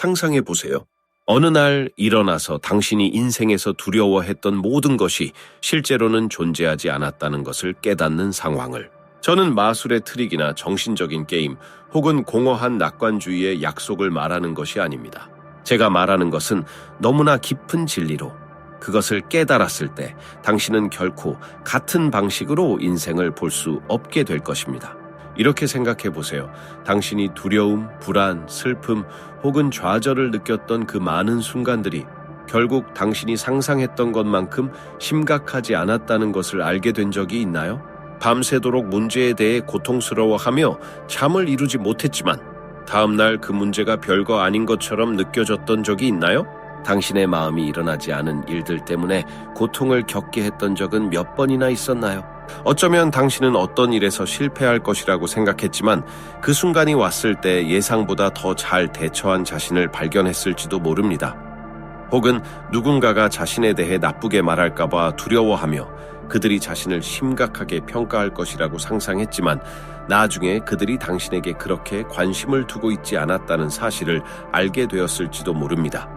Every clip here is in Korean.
상상해 보세요. 어느 날 일어나서 당신이 인생에서 두려워했던 모든 것이 실제로는 존재하지 않았다는 것을 깨닫는 상황을. 저는 마술의 트릭이나 정신적인 게임 혹은 공허한 낙관주의의 약속을 말하는 것이 아닙니다. 제가 말하는 것은 너무나 깊은 진리로 그것을 깨달았을 때 당신은 결코 같은 방식으로 인생을 볼 수 없게 될 것입니다. 이렇게 생각해 보세요. 당신이 두려움, 불안, 슬픔 혹은 좌절을 느꼈던 그 많은 순간들이 결국 당신이 상상했던 것만큼 심각하지 않았다는 것을 알게 된 적이 있나요? 밤새도록 문제에 대해 고통스러워하며 잠을 이루지 못했지만 다음날 그 문제가 별거 아닌 것처럼 느껴졌던 적이 있나요? 당신의 마음이 일어나지 않은 일들 때문에 고통을 겪게 했던 적은 몇 번이나 있었나요? 어쩌면 당신은 어떤 일에서 실패할 것이라고 생각했지만 그 순간이 왔을 때 예상보다 더 잘 대처한 자신을 발견했을지도 모릅니다. 혹은 누군가가 자신에 대해 나쁘게 말할까봐 두려워하며 그들이 자신을 심각하게 평가할 것이라고 상상했지만 나중에 그들이 당신에게 그렇게 관심을 두고 있지 않았다는 사실을 알게 되었을지도 모릅니다.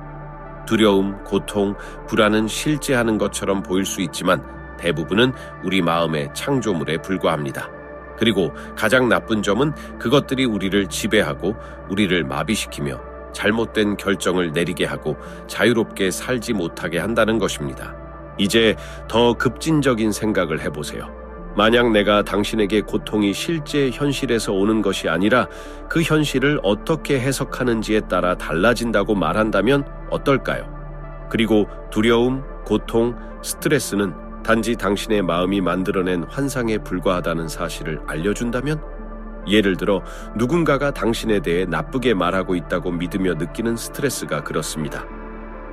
두려움, 고통, 불안은 실제하는 것처럼 보일 수 있지만 대부분은 우리 마음의 창조물에 불과합니다. 그리고 가장 나쁜 점은 그것들이 우리를 지배하고 우리를 마비시키며 잘못된 결정을 내리게 하고 자유롭게 살지 못하게 한다는 것입니다. 이제 더 급진적인 생각을 해보세요. 만약 내가 당신에게 고통이 실제 현실에서 오는 것이 아니라 그 현실을 어떻게 해석하는지에 따라 달라진다고 말한다면 어떨까요? 그리고 두려움, 고통, 스트레스는 단지 당신의 마음이 만들어낸 환상에 불과하다는 사실을 알려준다면? 예를 들어 누군가가 당신에 대해 나쁘게 말하고 있다고 믿으며 느끼는 스트레스가 그렇습니다.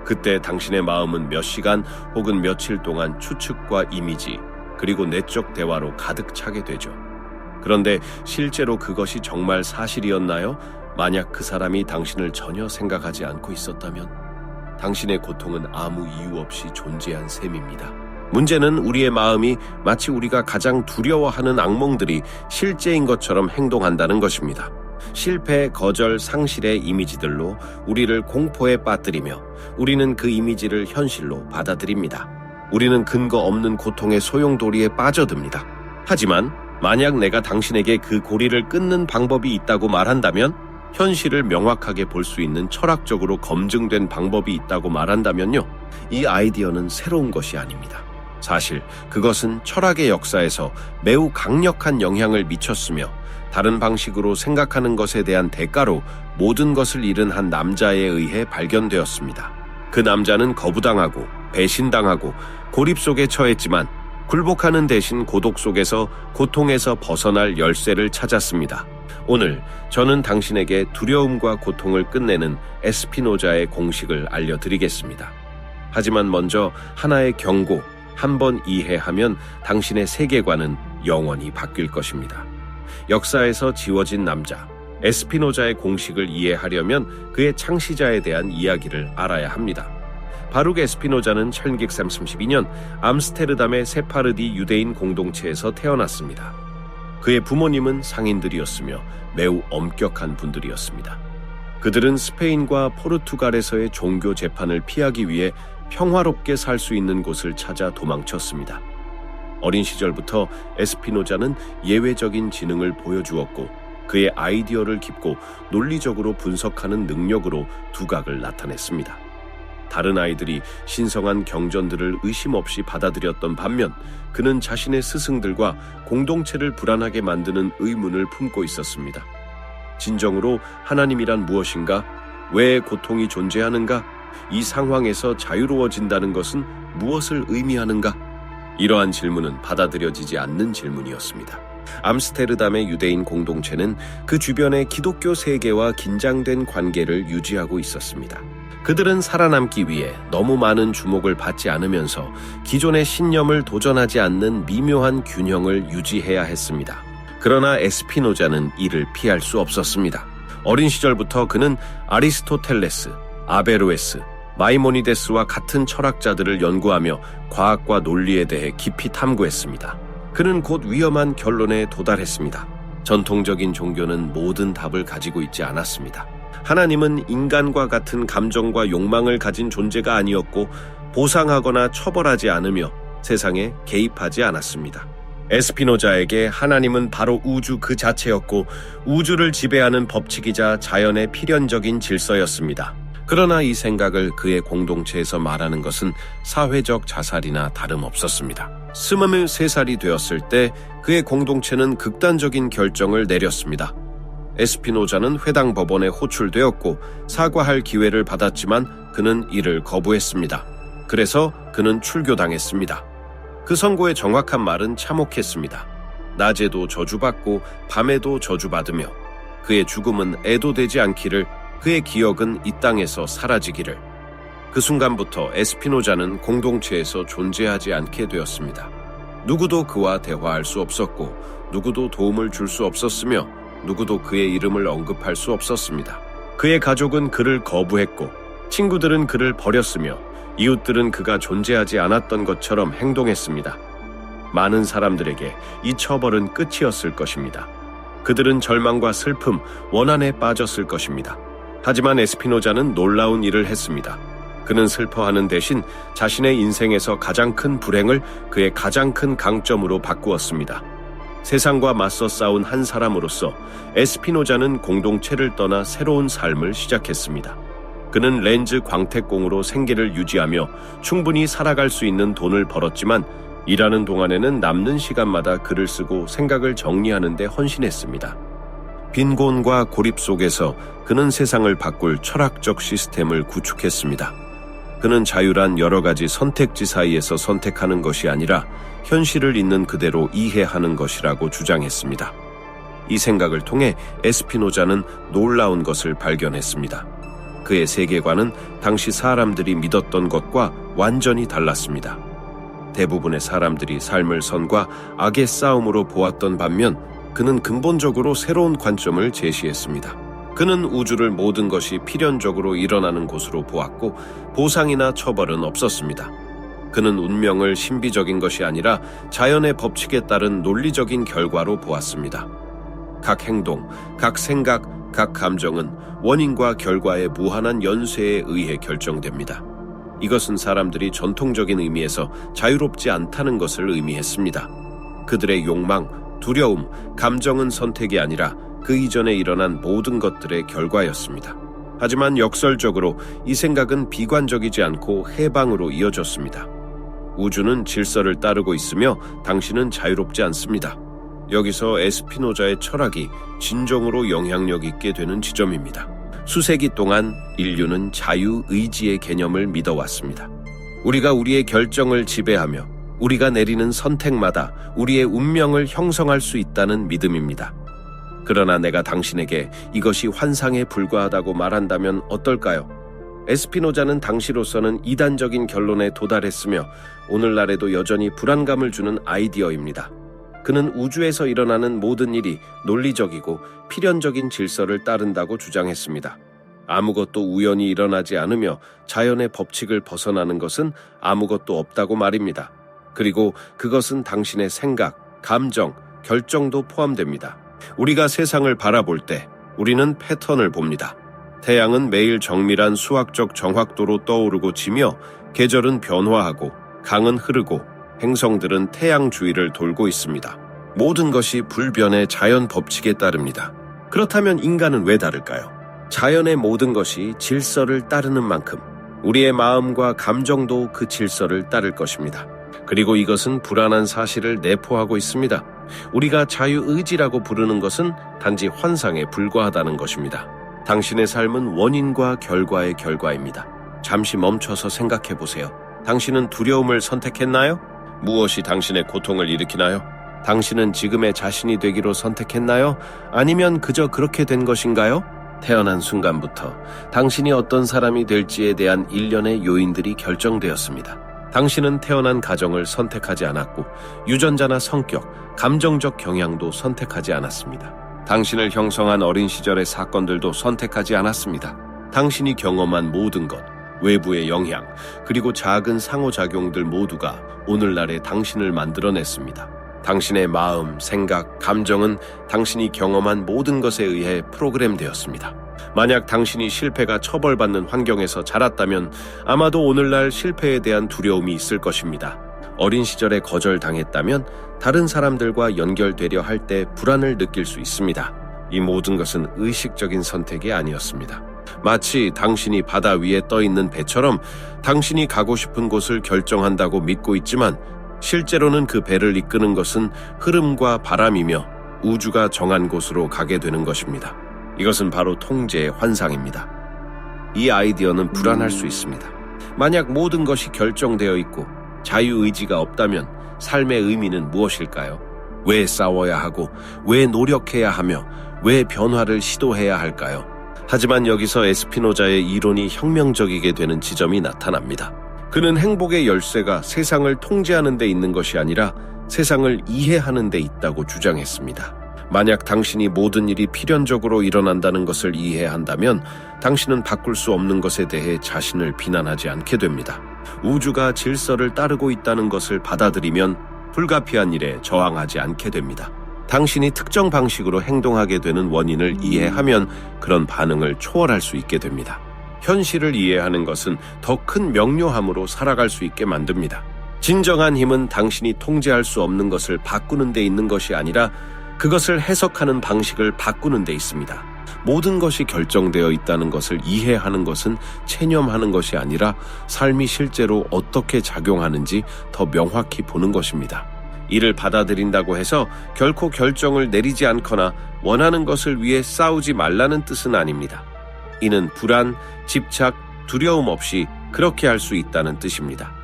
그때 당신의 마음은 몇 시간 혹은 며칠 동안 추측과 이미지, 그리고 내적 대화로 가득 차게 되죠. 그런데 실제로 그것이 정말 사실이었나요? 만약 그 사람이 당신을 전혀 생각하지 않고 있었다면? 당신의 고통은 아무 이유 없이 존재한 셈입니다. 문제는 우리의 마음이 마치 우리가 가장 두려워하는 악몽들이 실제인 것처럼 행동한다는 것입니다. 실패, 거절, 상실의 이미지들로 우리를 공포에 빠뜨리며 우리는 그 이미지를 현실로 받아들입니다. 우리는 근거 없는 고통의 소용돌이에 빠져듭니다. 하지만 만약 내가 당신에게 그 고리를 끊는 방법이 있다고 말한다면 현실을 명확하게 볼 수 있는 철학적으로 검증된 방법이 있다고 말한다면요. 이 아이디어는 새로운 것이 아닙니다. 사실 그것은 철학의 역사에서 매우 강력한 영향을 미쳤으며 다른 방식으로 생각하는 것에 대한 대가로 모든 것을 잃은 한 남자에 의해 발견되었습니다. 그 남자는 거부당하고 배신당하고 고립 속에 처했지만 굴복하는 대신 고독 속에서 고통에서 벗어날 열쇠를 찾았습니다. 오늘 저는 당신에게 두려움과 고통을 끝내는 에스피노자의 공식을 알려드리겠습니다. 하지만 먼저 하나의 경고, 한 번 이해하면 당신의 세계관은 영원히 바뀔 것입니다. 역사에서 지워진 남자, 에스피노자의 공식을 이해하려면 그의 창시자에 대한 이야기를 알아야 합니다. 바룩 에스피노자는 1632년 암스테르담의 세파르디 유대인 공동체에서 태어났습니다. 그의 부모님은 상인들이었으며 매우 엄격한 분들이었습니다. 그들은 스페인과 포르투갈에서의 종교 재판을 피하기 위해 평화롭게 살 수 있는 곳을 찾아 도망쳤습니다. 어린 시절부터 에스피노자는 예외적인 지능을 보여주었고 그의 아이디어를 깊고 논리적으로 분석하는 능력으로 두각을 나타냈습니다. 다른 아이들이 신성한 경전들을 의심 없이 받아들였던 반면 그는 자신의 스승들과 공동체를 불안하게 만드는 의문을 품고 있었습니다. 진정으로 하나님이란 무엇인가? 왜 고통이 존재하는가? 이 상황에서 자유로워진다는 것은 무엇을 의미하는가? 이러한 질문은 받아들여지지 않는 질문이었습니다. 암스테르담의 유대인 공동체는 그 주변의 기독교 세계와 긴장된 관계를 유지하고 있었습니다. 그들은 살아남기 위해 너무 많은 주목을 받지 않으면서 기존의 신념을 도전하지 않는 미묘한 균형을 유지해야 했습니다. 그러나 에스피노자는 이를 피할 수 없었습니다. 어린 시절부터 그는 아리스토텔레스, 아베로에스, 마이모니데스와 같은 철학자들을 연구하며 과학과 논리에 대해 깊이 탐구했습니다. 그는 곧 위험한 결론에 도달했습니다. 전통적인 종교는 모든 답을 가지고 있지 않았습니다. 하나님은 인간과 같은 감정과 욕망을 가진 존재가 아니었고 보상하거나 처벌하지 않으며 세상에 개입하지 않았습니다. 에스피노자에게 하나님은 바로 우주 그 자체였고 우주를 지배하는 법칙이자 자연의 필연적인 질서였습니다. 그러나 이 생각을 그의 공동체에서 말하는 것은 사회적 자살이나 다름없었습니다. 스물세 살이 되었을 때 그의 공동체는 극단적인 결정을 내렸습니다. 에스피노자는 회당 법원에 호출되었고 사과할 기회를 받았지만 그는 이를 거부했습니다. 그래서 그는 출교당했습니다. 그 선고의 정확한 말은 참혹했습니다. 낮에도 저주받고 밤에도 저주받으며 그의 죽음은 애도되지 않기를 그의 기억은 이 땅에서 사라지기를 그 순간부터 에스피노자는 공동체에서 존재하지 않게 되었습니다. 누구도 그와 대화할 수 없었고 누구도 도움을 줄 수 없었으며 누구도 그의 이름을 언급할 수 없었습니다. 그의 가족은 그를 거부했고 친구들은 그를 버렸으며 이웃들은 그가 존재하지 않았던 것처럼 행동했습니다. 많은 사람들에게 이 처벌은 끝이었을 것입니다. 그들은 절망과 슬픔, 원한에 빠졌을 것입니다. 하지만 에스피노자는 놀라운 일을 했습니다. 그는 슬퍼하는 대신 자신의 인생에서 가장 큰 불행을 그의 가장 큰 강점으로 바꾸었습니다. 세상과 맞서 싸운 한 사람으로서 에스피노자는 공동체를 떠나 새로운 삶을 시작했습니다. 그는 렌즈 광택공으로 생계를 유지하며 충분히 살아갈 수 있는 돈을 벌었지만 일하는 동안에는 남는 시간마다 글을 쓰고 생각을 정리하는 데 헌신했습니다. 빈곤과 고립 속에서 그는 세상을 바꿀 철학적 시스템을 구축했습니다. 그는 자유란 여러 가지 선택지 사이에서 선택하는 것이 아니라 현실을 있는 그대로 이해하는 것이라고 주장했습니다. 이 생각을 통해 에스피노자는 놀라운 것을 발견했습니다. 그의 세계관은 당시 사람들이 믿었던 것과 완전히 달랐습니다. 대부분의 사람들이 삶을 선과 악의 싸움으로 보았던 반면 그는 근본적으로 새로운 관점을 제시했습니다. 그는 우주를 모든 것이 필연적으로 일어나는 곳으로 보았고 보상이나 처벌은 없었습니다. 그는 운명을 신비적인 것이 아니라 자연의 법칙에 따른 논리적인 결과로 보았습니다. 각 행동, 각 생각, 각 감정은 원인과 결과의 무한한 연쇄에 의해 결정됩니다. 이것은 사람들이 전통적인 의미에서 자유롭지 않다는 것을 의미했습니다. 그들의 욕망, 두려움, 감정은 선택이 아니라 그 이전에 일어난 모든 것들의 결과였습니다. 하지만 역설적으로 이 생각은 비관적이지 않고 해방으로 이어졌습니다. 우주는 질서를 따르고 있으며 당신은 자유롭지 않습니다. 여기서 에스피노자의 철학이 진정으로 영향력 있게 되는 지점입니다. 수세기 동안 인류는 자유 의지의 개념을 믿어왔습니다. 우리가 우리의 결정을 지배하며 우리가 내리는 선택마다 우리의 운명을 형성할 수 있다는 믿음입니다. 그러나 내가 당신에게 이것이 환상에 불과하다고 말한다면 어떨까요? 에스피노자는 당시로서는 이단적인 결론에 도달했으며 오늘날에도 여전히 불안감을 주는 아이디어입니다. 그는 우주에서 일어나는 모든 일이 논리적이고 필연적인 질서를 따른다고 주장했습니다. 아무것도 우연히 일어나지 않으며 자연의 법칙을 벗어나는 것은 아무것도 없다고 말입니다. 그리고 그것은 당신의 생각, 감정, 결정도 포함됩니다. 우리가 세상을 바라볼 때 우리는 패턴을 봅니다. 태양은 매일 정밀한 수학적 정확도로 떠오르고 지며 계절은 변화하고 강은 흐르고 행성들은 태양 주위를 돌고 있습니다. 모든 것이 불변의 자연 법칙에 따릅니다. 그렇다면 인간은 왜 다를까요? 자연의 모든 것이 질서를 따르는 만큼 우리의 마음과 감정도 그 질서를 따를 것입니다. 그리고 이것은 불안한 사실을 내포하고 있습니다. 우리가 자유의지라고 부르는 것은 단지 환상에 불과하다는 것입니다. 당신의 삶은 원인과 결과의 결과입니다. 잠시 멈춰서 생각해 보세요. 당신은 두려움을 선택했나요? 무엇이 당신의 고통을 일으키나요? 당신은 지금의 자신이 되기로 선택했나요? 아니면 그저 그렇게 된 것인가요? 태어난 순간부터 당신이 어떤 사람이 될지에 대한 일련의 요인들이 결정되었습니다. 당신은 태어난 가정을 선택하지 않았고 유전자나 성격, 감정적 경향도 선택하지 않았습니다. 당신을 형성한 어린 시절의 사건들도 선택하지 않았습니다. 당신이 경험한 모든 것, 외부의 영향, 그리고 작은 상호작용들 모두가 오늘날의 당신을 만들어냈습니다. 당신의 마음, 생각, 감정은 당신이 경험한 모든 것에 의해 프로그램되었습니다. 만약 당신이 실패가 처벌받는 환경에서 자랐다면 아마도 오늘날 실패에 대한 두려움이 있을 것입니다. 어린 시절에 거절당했다면 다른 사람들과 연결되려 할 때 불안을 느낄 수 있습니다. 이 모든 것은 의식적인 선택이 아니었습니다. 마치 당신이 바다 위에 떠 있는 배처럼 당신이 가고 싶은 곳을 결정한다고 믿고 있지만 실제로는 그 배를 이끄는 것은 흐름과 바람이며 우주가 정한 곳으로 가게 되는 것입니다. 이것은 바로 통제의 환상입니다. 이 아이디어는 불안할 수 있습니다. 만약 모든 것이 결정되어 있고 자유의지가 없다면 삶의 의미는 무엇일까요? 왜 싸워야 하고, 왜 노력해야 하며, 왜 변화를 시도해야 할까요? 하지만 여기서 에스피노자의 이론이 혁명적이게 되는 지점이 나타납니다. 그는 행복의 열쇠가 세상을 통제하는 데 있는 것이 아니라 세상을 이해하는 데 있다고 주장했습니다. 만약 당신이 모든 일이 필연적으로 일어난다는 것을 이해한다면 당신은 바꿀 수 없는 것에 대해 자신을 비난하지 않게 됩니다. 우주가 질서를 따르고 있다는 것을 받아들이면 불가피한 일에 저항하지 않게 됩니다. 당신이 특정 방식으로 행동하게 되는 원인을 이해하면 그런 반응을 초월할 수 있게 됩니다. 현실을 이해하는 것은 더 큰 명료함으로 살아갈 수 있게 만듭니다. 진정한 힘은 당신이 통제할 수 없는 것을 바꾸는 데 있는 것이 아니라 그것을 해석하는 방식을 바꾸는 데 있습니다. 모든 것이 결정되어 있다는 것을 이해하는 것은 체념하는 것이 아니라 삶이 실제로 어떻게 작용하는지 더 명확히 보는 것입니다. 이를 받아들인다고 해서 결코 결정을 내리지 않거나 원하는 것을 위해 싸우지 말라는 뜻은 아닙니다. 이는 불안, 집착, 두려움 없이 그렇게 할 수 있다는 뜻입니다.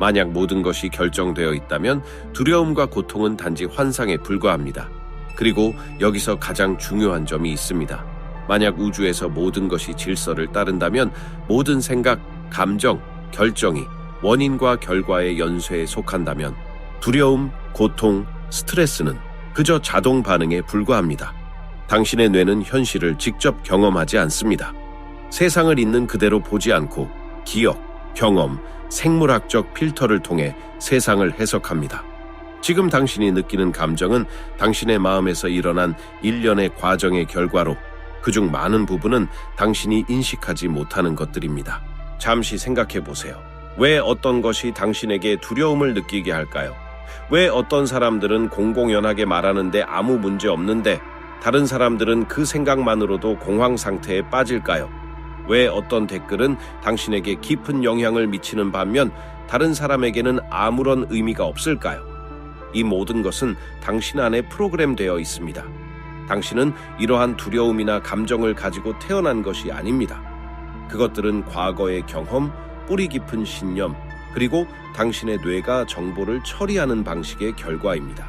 만약 모든 것이 결정되어 있다면 두려움과 고통은 단지 환상에 불과합니다. 그리고 여기서 가장 중요한 점이 있습니다. 만약 우주에서 모든 것이 질서를 따른다면 모든 생각, 감정, 결정이 원인과 결과의 연쇄에 속한다면 두려움, 고통, 스트레스는 그저 자동 반응에 불과합니다. 당신의 뇌는 현실을 직접 경험하지 않습니다. 세상을 있는 그대로 보지 않고 기억, 경험, 생물학적 필터를 통해 세상을 해석합니다. 지금 당신이 느끼는 감정은 당신의 마음에서 일어난 일련의 과정의 결과로 그중 많은 부분은 당신이 인식하지 못하는 것들입니다. 잠시 생각해 보세요. 왜 어떤 것이 당신에게 두려움을 느끼게 할까요? 왜 어떤 사람들은 공공연하게 말하는데 아무 문제 없는데 다른 사람들은 그 생각만으로도 공황 상태에 빠질까요? 왜 어떤 댓글은 당신에게 깊은 영향을 미치는 반면 다른 사람에게는 아무런 의미가 없을까요? 이 모든 것은 당신 안에 프로그램되어 있습니다. 당신은 이러한 두려움이나 감정을 가지고 태어난 것이 아닙니다. 그것들은 과거의 경험, 뿌리 깊은 신념, 그리고 당신의 뇌가 정보를 처리하는 방식의 결과입니다.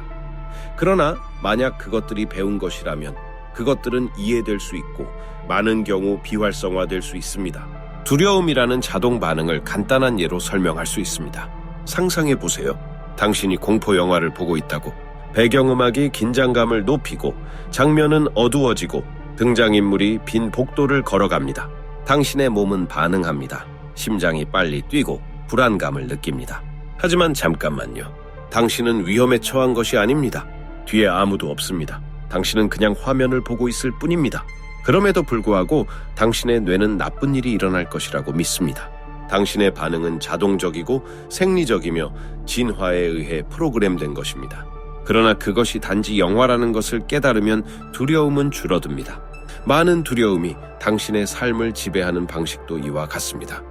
그러나 만약 그것들이 배운 것이라면 그것들은 이해될 수 있고 많은 경우 비활성화될 수 있습니다. 두려움이라는 자동 반응을 간단한 예로 설명할 수 있습니다. 상상해 보세요. 당신이 공포 영화를 보고 있다고. 배경음악이 긴장감을 높이고 장면은 어두워지고 등장인물이 빈 복도를 걸어갑니다. 당신의 몸은 반응합니다. 심장이 빨리 뛰고 불안감을 느낍니다. 하지만 잠깐만요. 당신은 위험에 처한 것이 아닙니다. 뒤에 아무도 없습니다. 당신은 그냥 화면을 보고 있을 뿐입니다. 그럼에도 불구하고 당신의 뇌는 나쁜 일이 일어날 것이라고 믿습니다. 당신의 반응은 자동적이고 생리적이며 진화에 의해 프로그램된 것입니다. 그러나 그것이 단지 영화라는 것을 깨달으면 두려움은 줄어듭니다. 많은 두려움이 당신의 삶을 지배하는 방식도 이와 같습니다.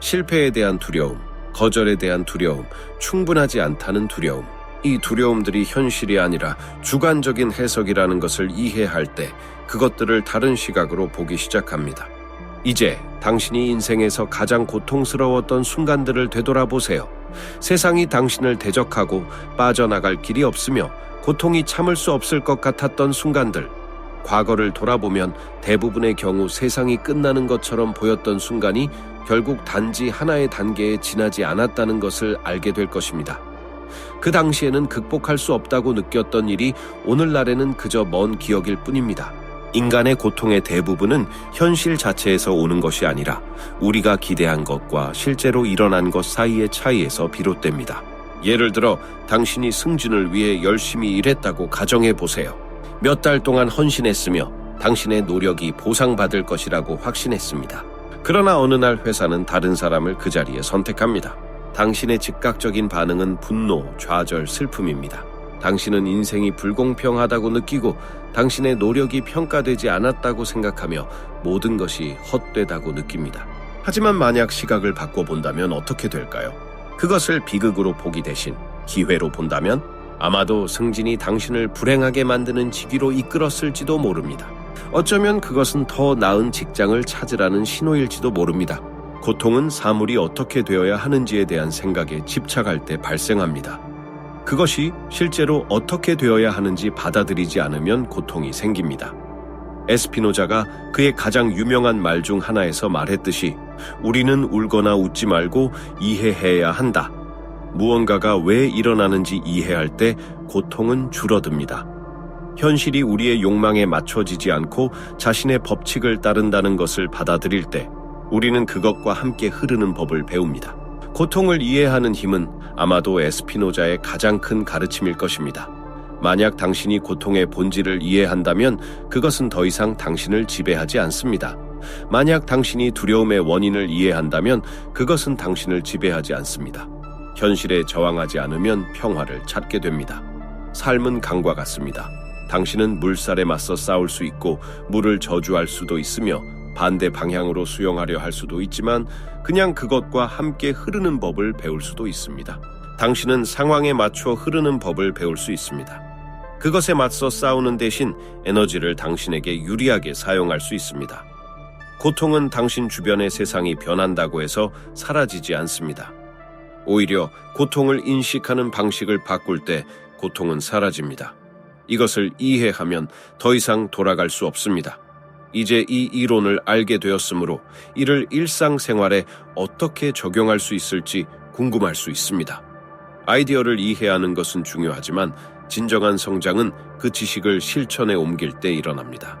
실패에 대한 두려움, 거절에 대한 두려움, 충분하지 않다는 두려움. 이 두려움들이 현실이 아니라 주관적인 해석이라는 것을 이해할 때 그것들을 다른 시각으로 보기 시작합니다. 이제 당신이 인생에서 가장 고통스러웠던 순간들을 되돌아보세요. 세상이 당신을 대적하고 빠져나갈 길이 없으며 고통이 참을 수 없을 것 같았던 순간들. 과거를 돌아보면 대부분의 경우 세상이 끝나는 것처럼 보였던 순간이 결국 단지 하나의 단계에 지나지 않았다는 것을 알게 될 것입니다. 그 당시에는 극복할 수 없다고 느꼈던 일이 오늘날에는 그저 먼 기억일 뿐입니다. 인간의 고통의 대부분은 현실 자체에서 오는 것이 아니라 우리가 기대한 것과 실제로 일어난 것 사이의 차이에서 비롯됩니다. 예를 들어 당신이 승진을 위해 열심히 일했다고 가정해 보세요. 몇 달 동안 헌신했으며 당신의 노력이 보상받을 것이라고 확신했습니다. 그러나 어느 날 회사는 다른 사람을 그 자리에 선택합니다. 당신의 즉각적인 반응은 분노, 좌절, 슬픔입니다. 당신은 인생이 불공평하다고 느끼고 당신의 노력이 평가되지 않았다고 생각하며 모든 것이 헛되다고 느낍니다. 하지만 만약 시각을 바꿔본다면 어떻게 될까요? 그것을 비극으로 보기 대신 기회로 본다면 아마도 승진이 당신을 불행하게 만드는 직위로 이끌었을지도 모릅니다. 어쩌면 그것은 더 나은 직장을 찾으라는 신호일지도 모릅니다. 고통은 사물이 어떻게 되어야 하는지에 대한 생각에 집착할 때 발생합니다. 그것이 실제로 어떻게 되어야 하는지 받아들이지 않으면 고통이 생깁니다. 에스피노자가 그의 가장 유명한 말 중 하나에서 말했듯이 우리는 울거나 웃지 말고 이해해야 한다. 무언가가 왜 일어나는지 이해할 때 고통은 줄어듭니다. 현실이 우리의 욕망에 맞춰지지 않고 자신의 법칙을 따른다는 것을 받아들일 때 우리는 그것과 함께 흐르는 법을 배웁니다. 고통을 이해하는 힘은 아마도 에스피노자의 가장 큰 가르침일 것입니다. 만약 당신이 고통의 본질을 이해한다면 그것은 더 이상 당신을 지배하지 않습니다. 만약 당신이 두려움의 원인을 이해한다면 그것은 당신을 지배하지 않습니다. 현실에 저항하지 않으면 평화를 찾게 됩니다. 삶은 강과 같습니다. 당신은 물살에 맞서 싸울 수 있고 물을 저주할 수도 있으며 반대 방향으로 수영하려 할 수도 있지만 그냥 그것과 함께 흐르는 법을 배울 수도 있습니다. 당신은 상황에 맞춰 흐르는 법을 배울 수 있습니다. 그것에 맞서 싸우는 대신 에너지를 당신에게 유리하게 사용할 수 있습니다. 고통은 당신 주변의 세상이 변한다고 해서 사라지지 않습니다. 오히려 고통을 인식하는 방식을 바꿀 때 고통은 사라집니다. 이것을 이해하면 더 이상 돌아갈 수 없습니다. 이제 이 이론을 알게 되었으므로 이를 일상생활에 어떻게 적용할 수 있을지 궁금할 수 있습니다. 아이디어를 이해하는 것은 중요하지만 진정한 성장은 그 지식을 실천에 옮길 때 일어납니다.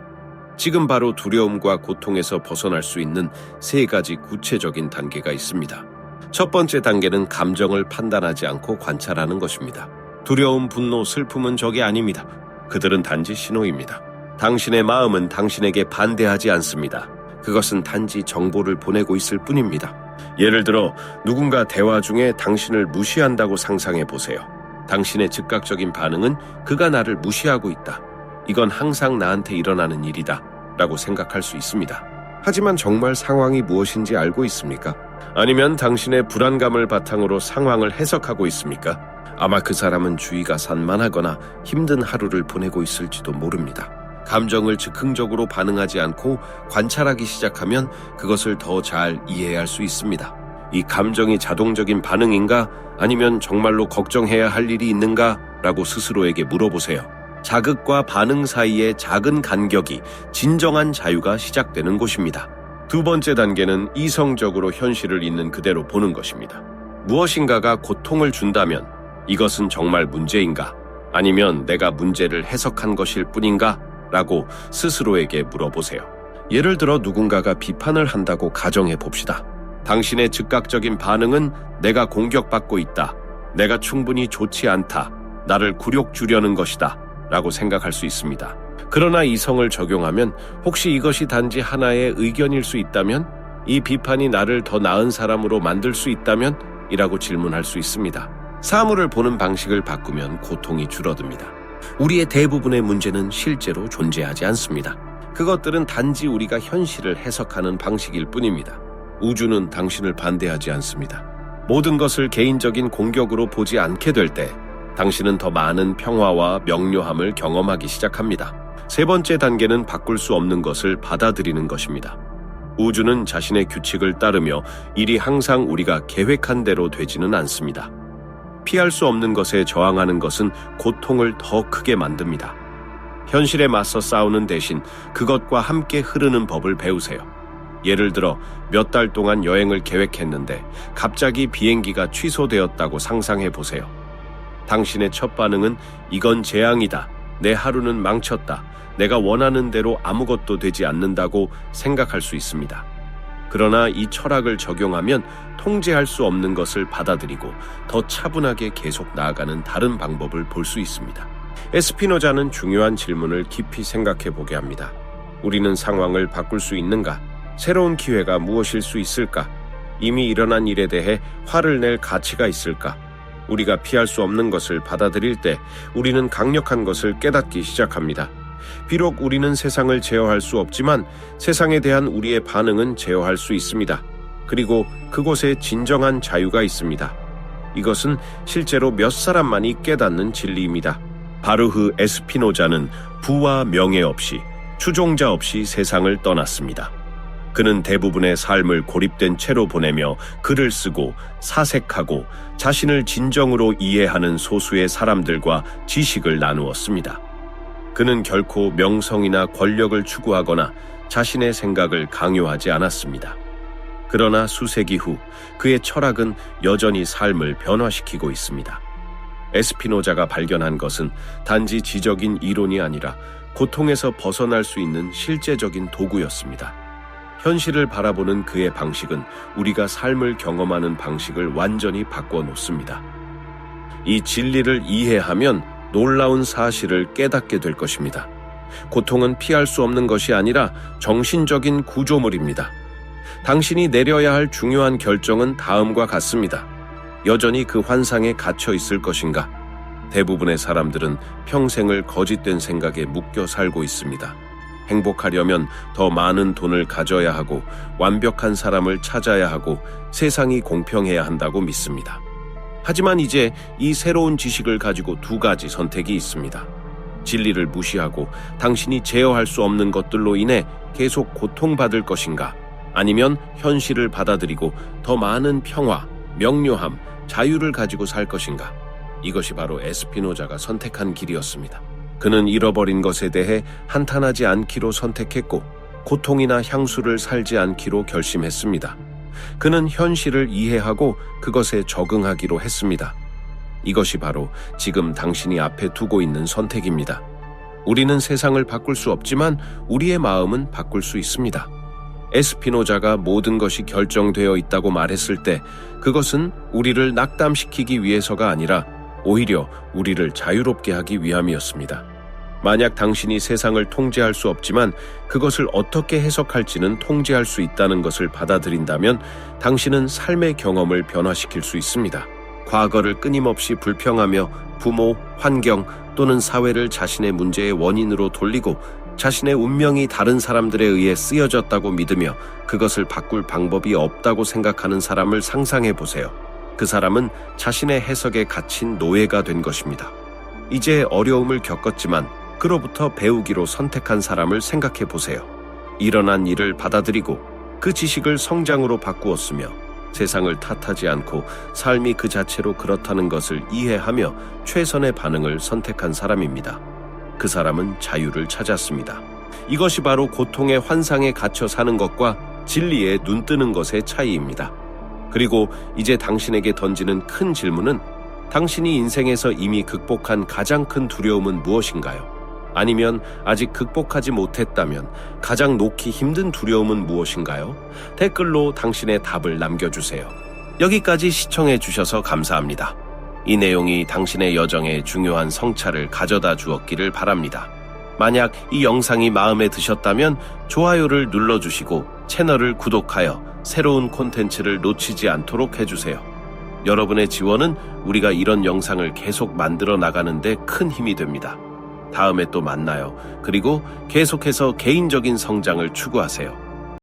지금 바로 두려움과 고통에서 벗어날 수 있는 세 가지 구체적인 단계가 있습니다. 첫 번째 단계는 감정을 판단하지 않고 관찰하는 것입니다. 두려움, 분노, 슬픔은 적이 아닙니다. 그들은 단지 신호입니다. 당신의 마음은 당신에게 반대하지 않습니다. 그것은 단지 정보를 보내고 있을 뿐입니다. 예를 들어 누군가 대화 중에 당신을 무시한다고 상상해 보세요. 당신의 즉각적인 반응은 그가 나를 무시하고 있다. 이건 항상 나한테 일어나는 일이다. 라고 생각할 수 있습니다. 하지만 정말 상황이 무엇인지 알고 있습니까? 아니면 당신의 불안감을 바탕으로 상황을 해석하고 있습니까? 아마 그 사람은 주의가 산만하거나 힘든 하루를 보내고 있을지도 모릅니다. 감정을 즉흥적으로 반응하지 않고 관찰하기 시작하면 그것을 더 잘 이해할 수 있습니다. 이 감정이 자동적인 반응인가 아니면 정말로 걱정해야 할 일이 있는가 라고 스스로에게 물어보세요. 자극과 반응 사이의 작은 간격이 진정한 자유가 시작되는 곳입니다. 두 번째 단계는 이성적으로 현실을 있는 그대로 보는 것입니다. 무엇인가가 고통을 준다면 이것은 정말 문제인가? 아니면 내가 문제를 해석한 것일 뿐인가? 라고 스스로에게 물어보세요. 예를 들어 누군가가 비판을 한다고 가정해 봅시다. 당신의 즉각적인 반응은 내가 공격받고 있다. 내가 충분히 좋지 않다. 나를 굴욕 주려는 것이다. 라고 생각할 수 있습니다. 그러나 이성을 적용하면 혹시 이것이 단지 하나의 의견일 수 있다면 이 비판이 나를 더 나은 사람으로 만들 수 있다면 이라고 질문할 수 있습니다. 사물을 보는 방식을 바꾸면 고통이 줄어듭니다. 우리의 대부분의 문제는 실제로 존재하지 않습니다. 그것들은 단지 우리가 현실을 해석하는 방식일 뿐입니다. 우주는 당신을 반대하지 않습니다. 모든 것을 개인적인 공격으로 보지 않게 될 때 당신은 더 많은 평화와 명료함을 경험하기 시작합니다. 세 번째 단계는 바꿀 수 없는 것을 받아들이는 것입니다. 우주는 자신의 규칙을 따르며 일이 항상 우리가 계획한 대로 되지는 않습니다. 피할 수 없는 것에 저항하는 것은 고통을 더 크게 만듭니다. 현실에 맞서 싸우는 대신 그것과 함께 흐르는 법을 배우세요. 예를 들어 몇 달 동안 여행을 계획했는데 갑자기 비행기가 취소되었다고 상상해 보세요. 당신의 첫 반응은 이건 재앙이다. 내 하루는 망쳤다. 내가 원하는 대로 아무것도 되지 않는다고 생각할 수 있습니다. 그러나 이 철학을 적용하면 통제할 수 없는 것을 받아들이고 더 차분하게 계속 나아가는 다른 방법을 볼 수 있습니다. 에스피노자는 중요한 질문을 깊이 생각해 보게 합니다. 우리는 상황을 바꿀 수 있는가? 새로운 기회가 무엇일 수 있을까? 이미 일어난 일에 대해 화를 낼 가치가 있을까? 우리가 피할 수 없는 것을 받아들일 때 우리는 강력한 것을 깨닫기 시작합니다. 비록 우리는 세상을 제어할 수 없지만 세상에 대한 우리의 반응은 제어할 수 있습니다. 그리고 그곳에 진정한 자유가 있습니다. 이것은 실제로 몇 사람만이 깨닫는 진리입니다. 바르흐 에스피노자는 부와 명예 없이 추종자 없이 세상을 떠났습니다. 그는 대부분의 삶을 고립된 채로 보내며 글을 쓰고 사색하고 자신을 진정으로 이해하는 소수의 사람들과 지식을 나누었습니다. 그는 결코 명성이나 권력을 추구하거나 자신의 생각을 강요하지 않았습니다. 그러나 수세기 후 그의 철학은 여전히 삶을 변화시키고 있습니다. 에스피노자가 발견한 것은 단지 지적인 이론이 아니라 고통에서 벗어날 수 있는 실제적인 도구였습니다. 현실을 바라보는 그의 방식은 우리가 삶을 경험하는 방식을 완전히 바꿔 놓습니다. 이 진리를 이해하면 놀라운 사실을 깨닫게 될 것입니다. 고통은 피할 수 없는 것이 아니라 정신적인 구조물입니다. 당신이 내려야 할 중요한 결정은 다음과 같습니다. 여전히 그 환상에 갇혀 있을 것인가? 대부분의 사람들은 평생을 거짓된 생각에 묶여 살고 있습니다. 행복하려면 더 많은 돈을 가져야 하고 완벽한 사람을 찾아야 하고 세상이 공평해야 한다고 믿습니다. 하지만 이제 이 새로운 지식을 가지고 두 가지 선택이 있습니다. 진리를 무시하고 당신이 제어할 수 없는 것들로 인해 계속 고통받을 것인가? 아니면 현실을 받아들이고 더 많은 평화, 명료함, 자유를 가지고 살 것인가? 이것이 바로 에스피노자가 선택한 길이었습니다. 그는 잃어버린 것에 대해 한탄하지 않기로 선택했고 고통이나 향수를 살지 않기로 결심했습니다. 그는 현실을 이해하고 그것에 적응하기로 했습니다. 이것이 바로 지금 당신이 앞에 두고 있는 선택입니다. 우리는 세상을 바꿀 수 없지만 우리의 마음은 바꿀 수 있습니다. 에스피노자가 모든 것이 결정되어 있다고 말했을 때 그것은 우리를 낙담시키기 위해서가 아니라 오히려 우리를 자유롭게 하기 위함이었습니다. 만약 당신이 세상을 통제할 수 없지만 그것을 어떻게 해석할지는 통제할 수 있다는 것을 받아들인다면 당신은 삶의 경험을 변화시킬 수 있습니다. 과거를 끊임없이 불평하며 부모, 환경 또는 사회를 자신의 문제의 원인으로 돌리고 자신의 운명이 다른 사람들에 의해 쓰여졌다고 믿으며 그것을 바꿀 방법이 없다고 생각하는 사람을 상상해 보세요. 그 사람은 자신의 해석에 갇힌 노예가 된 것입니다. 이제 어려움을 겪었지만 그로부터 배우기로 선택한 사람을 생각해 보세요. 일어난 일을 받아들이고 그 지식을 성장으로 바꾸었으며 세상을 탓하지 않고 삶이 그 자체로 그렇다는 것을 이해하며 최선의 반응을 선택한 사람입니다. 그 사람은 자유를 찾았습니다. 이것이 바로 고통의 환상에 갇혀 사는 것과 진리에 눈뜨는 것의 차이입니다. 그리고 이제 당신에게 던지는 큰 질문은 당신이 인생에서 이미 극복한 가장 큰 두려움은 무엇인가요? 아니면 아직 극복하지 못했다면 가장 놓기 힘든 두려움은 무엇인가요? 댓글로 당신의 답을 남겨주세요. 여기까지 시청해 주셔서 감사합니다. 이 내용이 당신의 여정에 중요한 성찰을 가져다 주었기를 바랍니다. 만약 이 영상이 마음에 드셨다면 좋아요를 눌러주시고 채널을 구독하여 새로운 콘텐츠를 놓치지 않도록 해주세요. 여러분의 지원은 우리가 이런 영상을 계속 만들어 나가는데 큰 힘이 됩니다. 다음에 또 만나요. 그리고 계속해서 개인적인 성장을 추구하세요.